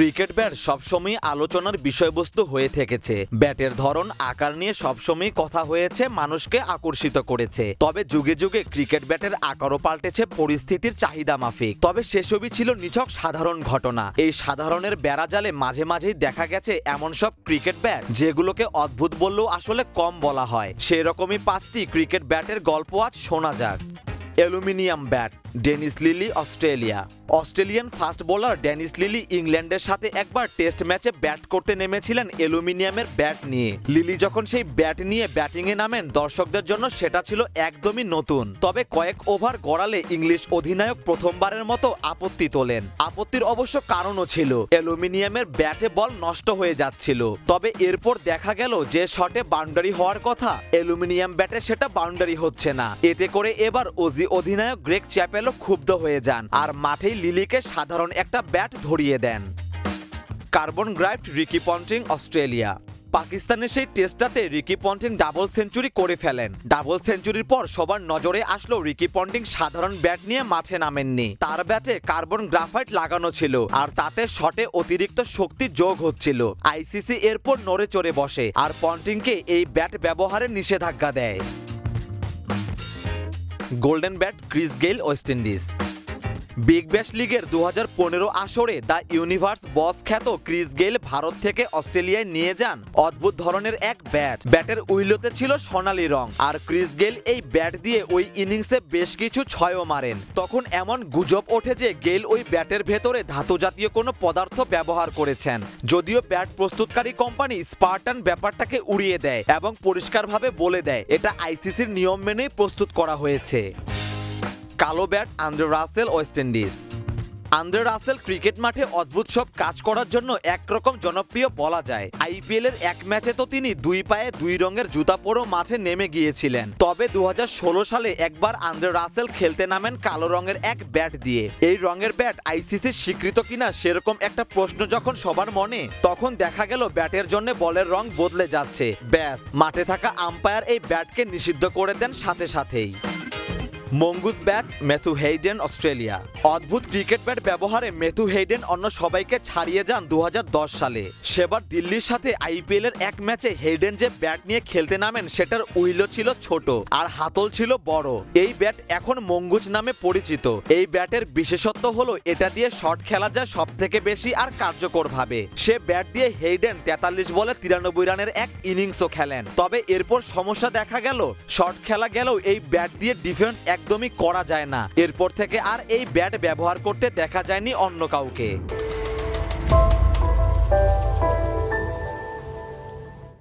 Cricket bat সবসময় আলোচনার বিষয়বস্তু হয়ে থেকেছে। ব্যাটের ধরন, আকার নিয়ে সবসময় কথা হয়েছে, মানুষকে আকর্ষিত করেছে। তবে যুগে যুগে ক্রিকেট ব্যাটের আকারও পাল্টেছে, পরিস্থিতির চাহিদা মাফিক। তবে সেসবই ছিল নিছক সাধারণ ঘটনা। এই সাধারণের বেড়াজালে মাঝে মাঝেই দেখা গেছে এমন সব ক্রিকেট ব্যাট, যেগুলোকে অদ্ভুত বললেও আসলে কম বলা হয়। সেরকমই পাঁচটি ক্রিকেট ব্যাটের গল্প আজ শোনা যাক। Aluminium bat. Dennis Lillee, Australia. Australian fast bowler Dennis Lillee ইংল্যান্ডের সাথে একবার টেস্ট ম্যাচে ব্যাট করতে নেমেছিলেন অ্যালুমিনিয়ামের ব্যাট নিয়ে। লিলি যখন সেই ব্যাট নিয়ে ব্যাটিংয়ে নামেন, দর্শকদের জন্য সেটা ছিল একদমই নতুন। তবে কয়েক ওভার গড়ালে ইংলিশ অধিনায়ক প্রথমবারের মতো আপত্তি তোলেন। আপত্তির অবশ্য কারণও ছিল, অ্যালুমিনিয়ামের ব্যাটে বল নষ্ট হয়ে যাচ্ছিল। তবে এরপর দেখা গেল যে শটে বাউন্ডারি হওয়ার কথা, অ্যালুমিনিয়াম ব্যাটে সেটা বাউন্ডারি হচ্ছে না। এতে করে এবার ওজি অধিনায়ক গ্রেক চ্যাপেলও ক্ষুব্ধ হয়ে যান আর মাঠেই লিলিকে সাধারণ একটা ব্যাট ধরিয়ে দেন। Carbon graphite Ricky Ponting Australia. পাকিস্তানের সেই টেস্টটাতে রিকি পন্টিং ডাবল সেঞ্চুরি করে ফেলেন। ডাবল সেঞ্চুরির পর সবার নজরে আসলো রিকি পন্টিং সাধারণ ব্যাট নিয়ে মাঠে নামেননি। তার ব্যাটে কার্বন গ্রাফাইট লাগানো ছিল আর তাতে শটে অতিরিক্ত শক্তি যোগ হচ্ছিল। আইসিসি এরপর নড়ে চড়ে বসে আর পন্টিংকে এই ব্যাট ব্যবহারে নিষেধাজ্ঞা দেয়। Golden bat Chris Gayle West Indies big bash লিগের দু পনেরো আসরে দ্য ইউনিভার্স বস খ্যাত ক্রিস গেইল ভারত থেকে অস্ট্রেলিয়ায় নিয়ে যান অদ্ভুত ধরনের এক ব্যাট। ব্যাটের উইলোতে ছিল সোনালি রং। আর ক্রিস গেইল এই ব্যাট দিয়ে ওই ইনিংসে বেশ কিছু ছয়ও মারেন। তখন এমন গুজব ওঠে যে গেইল ওই ব্যাটের ভেতরে ধাতু জাতীয় কোনো পদার্থ ব্যবহার করেছেন। যদিও ব্যাট প্রস্তুতকারী কোম্পানি স্পার্টান ব্যাপারটাকে উড়িয়ে দেয় এবং পরিষ্কারভাবে বলে দেয়। এটা আইসিসির নিয়ম মেনেই প্রস্তুত করা হয়েছে। কালো bat Andre Russell, West Indies. Andre Russell cricket মাঠে অদ্ভুত সব কাজ করার জন্য একরকম জনপ্রিয় বলা যায়। আইপিএল এর এক ম্যাচে তো তিনি দুই পায়ে দুই রঙের জুতা পরেও মাঠে নেমে গিয়েছিলেন। তবে দু হাজার ষোলো সালে একবার আন্দ্রে রাসেল খেলতে নামেন কালো রঙের এক ব্যাট দিয়ে। এই রঙের ব্যাট আইসিসির স্বীকৃত কিনা সেরকম একটা প্রশ্ন যখন সবার মনে, তখন দেখা গেল ব্যাটের জন্য বলের রং বদলে যাচ্ছে। ব্যাস, মাঠে থাকা আম্পায়ার এই ব্যাটকে নিষিদ্ধ করে দেন সাথে সাথেই। Mongoose bat Matthew Hayden, Australia. অদ্ভুত ক্রিকেট ব্যাট ব্যবহারে মেথু হেইডেন অন্য সবাইকে ছাড়িয়ে যান দু হাজার দশ সালে। সেবার দিল্লির সাথে আইপিএল এর এক ম্যাচে হেইডেন যে ব্যাট নিয়ে খেলতে নামেন, সেটার উইলো ছিল ছোট আর হাতল ছিল বড়। এই ব্যাট এখন মঙ্গুজ নামে পরিচিত। এই ব্যাটের বিশেষত্ব হলো, এটা দিয়ে শট খেলা যায় সব থেকে বেশি আর কার্যকর ভাবে সে ব্যাট দিয়ে হেইডেন তেতাল্লিশ বলে তিরানব্বই রানের এক ইনিংসও খেলেন। তবে এরপর সমস্যা দেখা গেল, শট খেলা গেলেও এই ব্যাট দিয়ে ডিফেন্স একদমই করা যায় না। এরপর থেকে আর এই ব্যাট ব্যবহার করতে দেখা যায়নি অন্য কাউকে।